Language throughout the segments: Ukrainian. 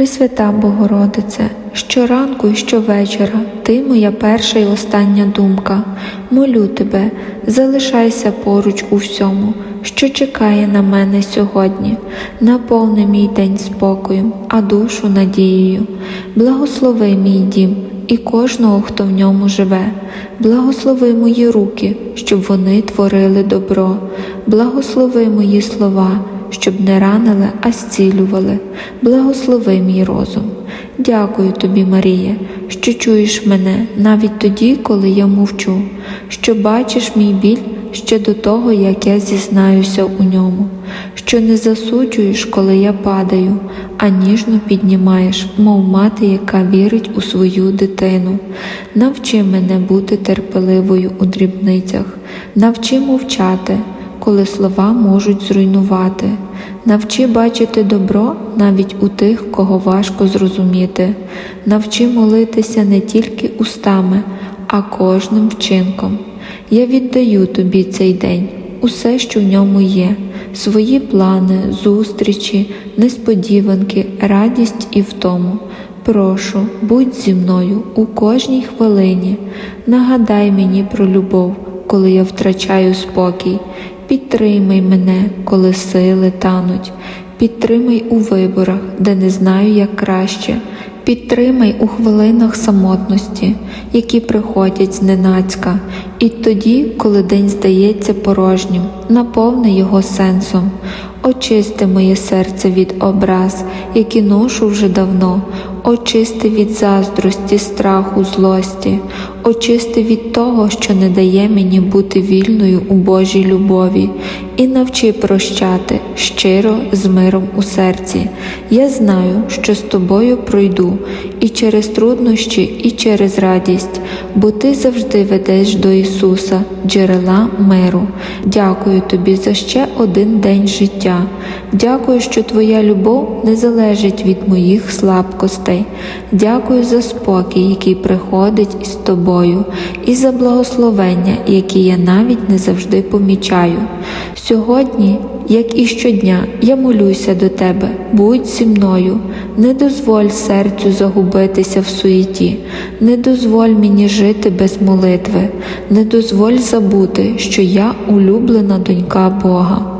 Пресвята Богородице, щоранку і щовечора ти моя перша і остання думка. Молю тебе, залишайся поруч у всьому, що чекає на мене сьогодні. Наповни мій день спокоєм, а душу надією. Благослови мій дім і кожного, хто в ньому живе. Благослови мої руки, щоб вони творили добро. Благослови мої слова щоб не ранили, а зцілювали. Благослови мій розум. Дякую тобі, Марія, що чуєш мене навіть тоді, коли я мовчу, що бачиш мій біль ще до того, як я зізнаюся у ньому, що не засуджуєш, коли я падаю, а ніжно піднімаєш, мов мати, яка вірить у свою дитину. Навчи мене бути терпеливою у дрібницях, навчи мовчати коли слова можуть зруйнувати. Навчи бачити добро навіть у тих, кого важко зрозуміти. Навчи молитися не тільки устами, а кожним вчинком. Я віддаю тобі цей день, усе, що в ньому є, свої плани, зустрічі, несподіванки, радість і втому. Прошу, будь зі мною у кожній хвилині. Нагадай мені про любов, коли я втрачаю спокій. Підтримай мене, коли сили тануть, підтримай у виборах, де не знаю, як краще, підтримай у хвилинах самотності, які приходять зненацька, і тоді, коли день здається порожнім, наповни його сенсом. Очисти моє серце від образ, які ношу вже давно, очисти від заздрості, страху, злості, очисти від того, що не дає мені бути вільною у Божій любові, і навчи прощати щиро з миром у серці. Я знаю, що з тобою пройду і через труднощі, і через радість, бо ти завжди ведеш до Ісуса, джерела миру. Дякую тобі за ще один день життя. Дякую, що Твоя любов не залежить від моїх слабкостей. Дякую за спокій, який приходить із тобою, і за благословення, які я навіть не завжди помічаю. Сьогодні, як і щодня, я молюся до тебе, будь зі мною, не дозволь серцю загубитися в суєті, не дозволь мені жити без молитви, не дозволь забути, що я улюблена донька Бога.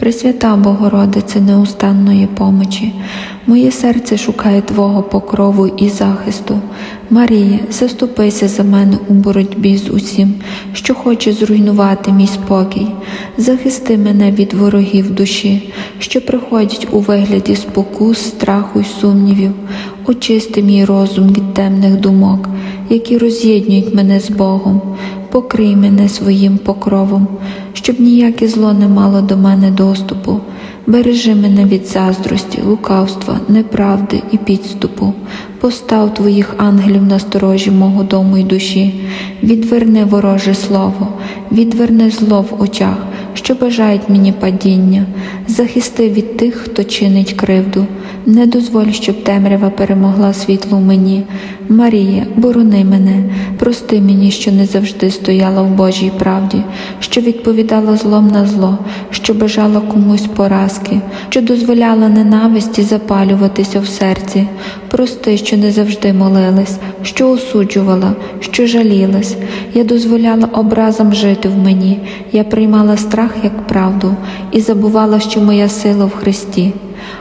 Пресвята Богородице неустанної помочі, моє серце шукає Твого покрову і захисту. Марія, заступися за мене у боротьбі з усім, що хоче зруйнувати мій спокій. Захисти мене від ворогів душі, що приходять у вигляді спокус, страху й сумнівів. Очисти мій розум від темних думок, які роз'єднують мене з Богом. Покрий мене своїм покровом, щоб ніяке зло не мало до мене доступу. Бережи мене від заздрості, лукавства, неправди і підступу. Постав твоїх ангелів на сторожі мого дому й душі, відверни вороже слово, відверни зло в очах, що бажають мені падіння, захисти від тих, хто чинить кривду. Не дозволь, щоб темрява перемогла світло мені. Марія, борони мене, прости мені, що не завжди стояла в Божій правді, що відповідала злом на зло, що бажала комусь поразки, що дозволяла ненависті запалюватися в серці. Прости, що не завжди молилась, що осуджувала, що жалілась. Я дозволяла образам жити в мені, я приймала страх як правду і забувала, що моя сила в Христі.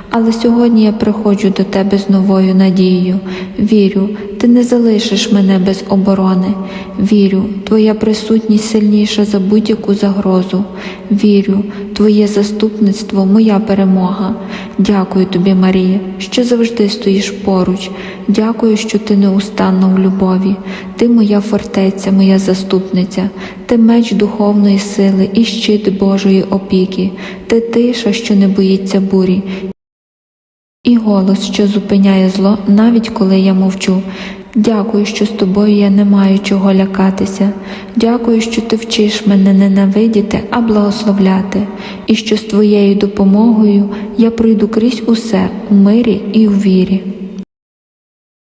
Але сьогодні я приходжу до тебе з новою надією, вірю, ти не залишиш мене без оборони. Вірю, Твоя присутність сильніша за будь-яку загрозу. Вірю, Твоє заступництво моя перемога. Дякую тобі, Марія, що завжди стоїш поруч. Дякую, що ти неустанно в любові. Ти моя фортеця, моя заступниця, ти меч духовної сили і щит Божої опіки, ти тиша, що не боїться бурі, і голос, що зупиняє зло, навіть коли я мовчу. Дякую, що з тобою я не маю чого лякатися. Дякую, що ти вчиш мене ненавидіти, а благословляти, і що з твоєю допомогою я пройду крізь усе у мирі і у вірі.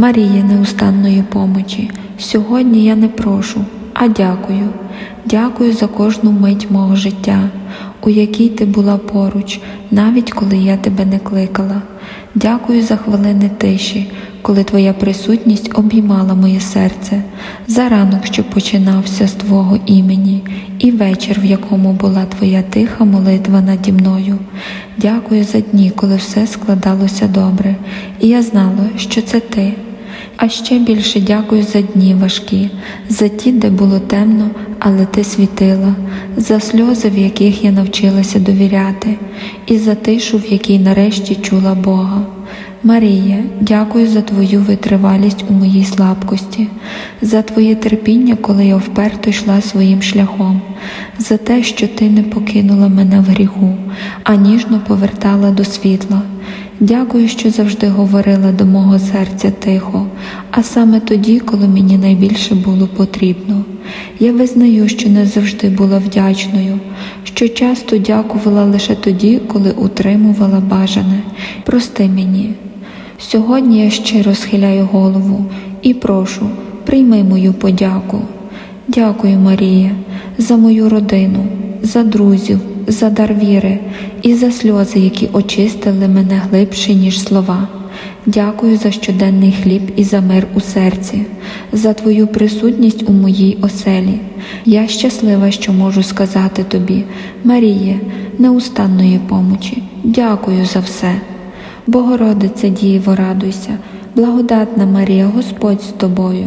Марія неустанної помочі, сьогодні я не прошу, а дякую. Дякую за кожну мить мого життя, у якій ти була поруч, навіть коли я тебе не кликала. Дякую за хвилини тиші, коли твоя присутність обіймала моє серце, за ранок, що починався з Твого імені, і вечір, в якому була твоя тиха молитва наді мною. Дякую за дні, коли все складалося добре, і я знала, що це ти. А ще більше дякую за дні важкі, за ті, де було темно, але ти світила, за сльози, в яких я навчилася довіряти, і за тишу, в якій нарешті чула Бога. Марія, дякую за твою витривалість у моїй слабкості, за твоє терпіння, коли я вперто йшла своїм шляхом, за те, що ти не покинула мене в гріху, а ніжно повертала до світла. Дякую, що завжди говорила до мого серця тихо, а саме тоді, коли мені найбільше було потрібно. Я визнаю, що не завжди була вдячною, що часто дякувала лише тоді, коли утримувала бажане. Прости мені. Сьогодні я щиро схиляю голову і прошу, прийми мою подяку. Дякую, Марія, за мою родину, за друзів, за дар віри і за сльози, які очистили мене глибше, ніж слова. Дякую за щоденний хліб і за мир у серці, за твою присутність у моїй оселі. Я щаслива, що можу сказати тобі, Маріє, неустанної помочі. Дякую за все. Богородице Діво, радуйся, благодатна Марія, Господь з тобою,